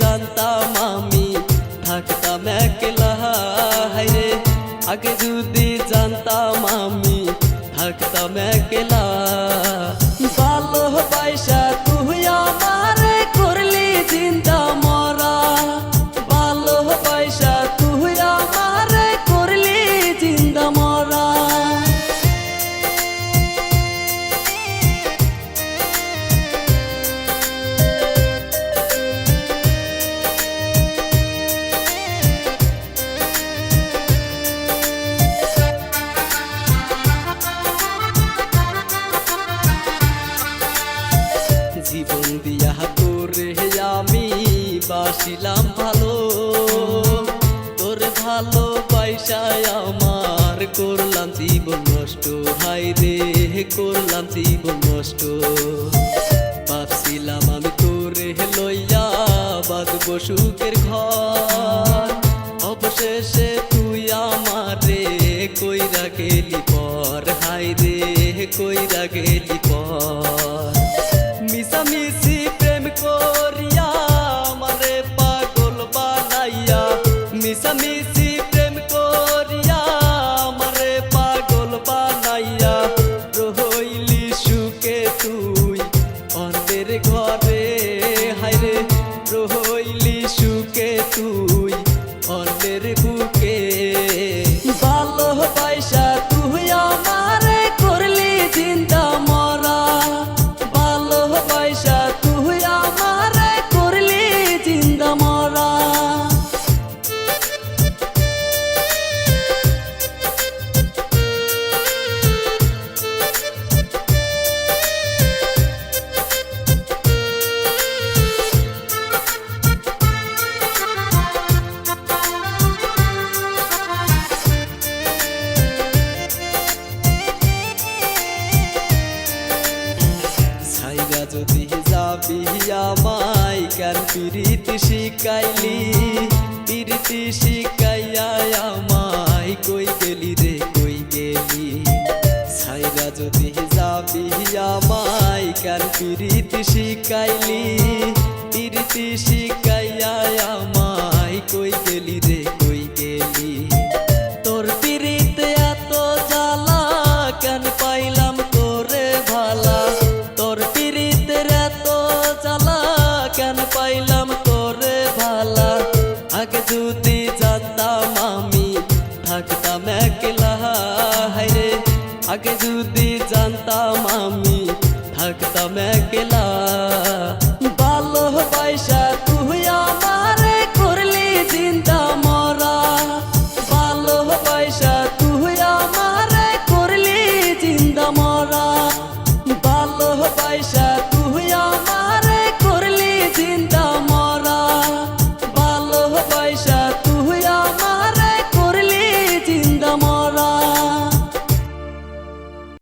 জানতাম আমি থাকতাম একলা হায়রে। আগে যদি জানতাম আমি থাকতাম একলা। বাসিলাম ভালো, তোর ভালো পয়সায় আমার করলাম জীবন নষ্ট। হাই রে, করলাম জীবন নষ্ট। ভাবছিলাম আমি তোরে লইয়া বাঁধব সুখের ঘর। অবশেষে তুই আমারে কইরা গেলি পর। হাই রে, কইরা গেলি পর। রহইলি সুখে তুই অন্যের পিরিতি শিখাইলি, প্রীতি শিখাইয়া আমায় কই গেলি রে, কই গেলি? সাইরা যদি যাবি আমায়, কার প্রীতি শিখাইলি? প্রীতি শিখাইয়া যদি জানতাম আমি থাকতাম একলা। ভালো পয়সা তুই আমারে করলি জিন্দা মরা। ভালো পয়সা তুই আমারে করলি জিন্দা মরা। ভালো পয়সা